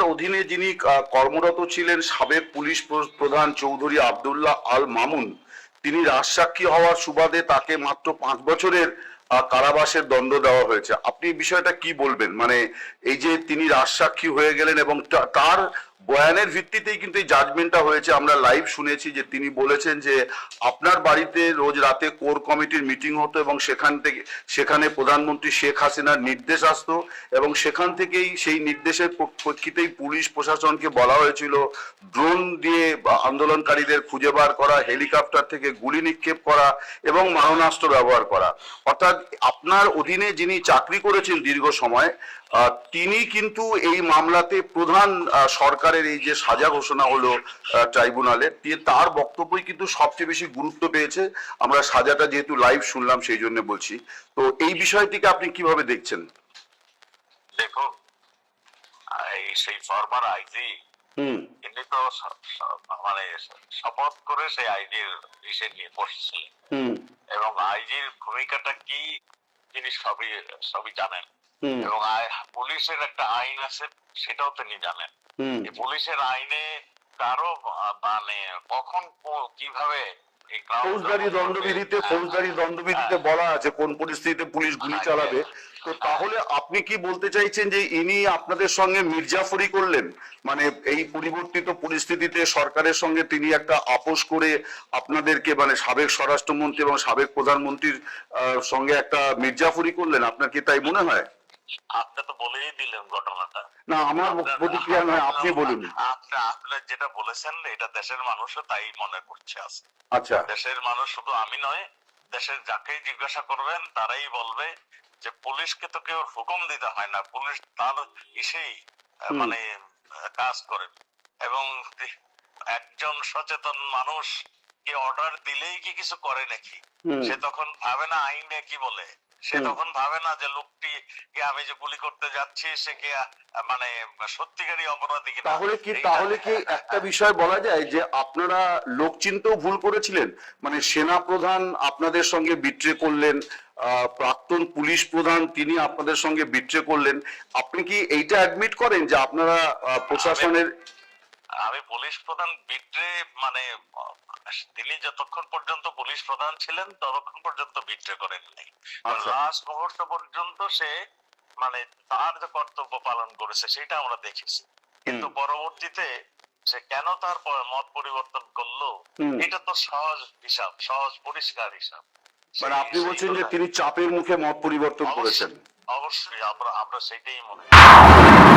আপনার অধীনে যিনি কর্মরত ছিলেন সাবেক পুলিশ প্রধান চৌধুরী আবদুল্লাহ আল মামুন, তিনি রাজসাক্ষী হওয়ার সুবাদে তাকে মাত্র পাঁচ বছরের কারাবাসের দণ্ড দেওয়া হয়েছে। আপনি বিষয়টা কি বলবেন? মানে এই যে তিনি রাজসাক্ষী হয়ে গেলেন এবং তার বয়ানের ভিত্তিতেই কিন্তু এই জাজমেন্টটা হয়েছে। আমরা লাইভ শুনেছি যে তিনি বলেছেন যে আপনার বাড়িতে রোজ রাতে কোর কমিটির মিটিং হতো এবং সেখান থেকে সেখানে প্রধানমন্ত্রী শেখ হাসিনার নির্দেশ আসতো এবং সেখান থেকেই সেই নির্দেশের প্র- প্রেক্ষিতেই পুলিশ প্রশাসনকে বলা হয়েছিল ড্রোন দিয়ে আন্দোলনকারীদের খুঁজে বার করা হেলিকপ্টার থেকে গুলি নিক্ষেপ করা এবং মারণাস্ত্র ব্যবহার করা। অর্থাৎ আপনার অধীনে যিনি চাকরি করেছেন দীর্ঘ সময় তিনি কিন্তু এই মামলাতে প্রধান সরকারের এই যে সাজা ঘোষণা হলো ট্রাইব্যুনালে তার বক্তব্যই কিন্তু সবচেয়ে বেশি গুরুত্ব পেয়েছে। আমরা সাজাটা যেহেতু লাইভ শুনলাম সেই জন্য বলছি। তো এই বিষয়টিকে আপনি কীভাবে দেখছেন? এই সেই ফর্মার আইজি হুম। তো মানে শপথ করে সেই আইজির ইসে নিয়ে বসেছিলেন। হুম। এবং আইজির ভূমিকাটা কি তিনি সবই সবই জানেন। এবং পুলিশের একটা আইন আছে সেটাও তিনি জানেন। পুলিশের আইনে কারও মানে কখন কীভাবে ফৌজদারি দণ্ডবিধিতে হ্যাঁ, ফৌজদারি দণ্ডবিধিতে হ্যাঁ। বলা আছে কোন পরিস্থিতিতে পুলিশ গুলি চালাবে। তো তাহলে আপনি কি বলতে চাইছেন যে ইনি আপনাদের সঙ্গে মির্জাফরি করলেন? মানে এই পরিবর্তিত পরিস্থিতিতে সরকারের সঙ্গে তিনি একটা আপোষ করে আপনাদেরকে মানে সাবেক স্বরাষ্ট্রমন্ত্রী এবং সাবেক প্রধানমন্ত্রীর আহ, সঙ্গে একটা মির্জাফরি করলেন? আপনার কি তাই মনে হয়? আপনি তো বলেই দিলেন ঘটনাটা। না আমার প্রতিক্রিয়া নয় আপনি বলুন। আপনি আপনার যেটা বলেছেন এটা দেশের মানুষও তাই মনে করছে আছে আচ্ছা। দেশের মানুষ শুধু আমি নয় দেশের যাকেই জিজ্ঞাসা করবেন তারাই বলবে যে পুলিশকে তো কেউ হুকুম দিতে হয় না পুলিশ তার ইসেই মানে কাজ করে। এবং একজন সচেতন মানুষ কে অর্ডার দিলেই কি কিছু করে নাকি? সে তখন ভাবে না আইনে কি বলে? সে তখন ভাবে না যে লোকটি কে আমি যে গুলি করতে যাচ্ছি সে কে মানে সত্যিকারই অপরাধী কিনা? তাহলে কি তাহলে কি একটা বিষয় বলা যায় যে আপনারা লোক চিনতেও ভুল করেছিলেন? মানে সেনা প্রধান আপনাদের সঙ্গে বিট্রে করলেন আহ, প্রাক্তন পুলিশ প্রধান তিনি আপনাদের সঙ্গে বিট্রে করলেন। আপনি কি এইটা অ্যাডমিট করেন যে আপনারা প্রশাসনের আমি পুলিশ প্রধান বিট্রে মানে তিনি যতক্ষণ পর্যন্ত পুলিশ প্রধান ছিলেন ততক্ষণ পর্যন্ত বিট্রে করেন নাই। আচ্ছা। লাস্ট মুহূর্ত পর্যন্ত সে মানে তার যে কর্তব্য পালন করেছে সেটা আমরা দেখেছি। কিন্তু পরবর্তীতে সে কেন তার মত পরিবর্তন করল এটা তো সহজ হিসাব সহজ পরিষ্কার হিসাব। মানে আপনি বলছেন যে তিনি চাপের মুখে মত পরিবর্তন করেছেন। অবশ্যই অবশ্যই আমরা আমরা সেটাই মনে করি।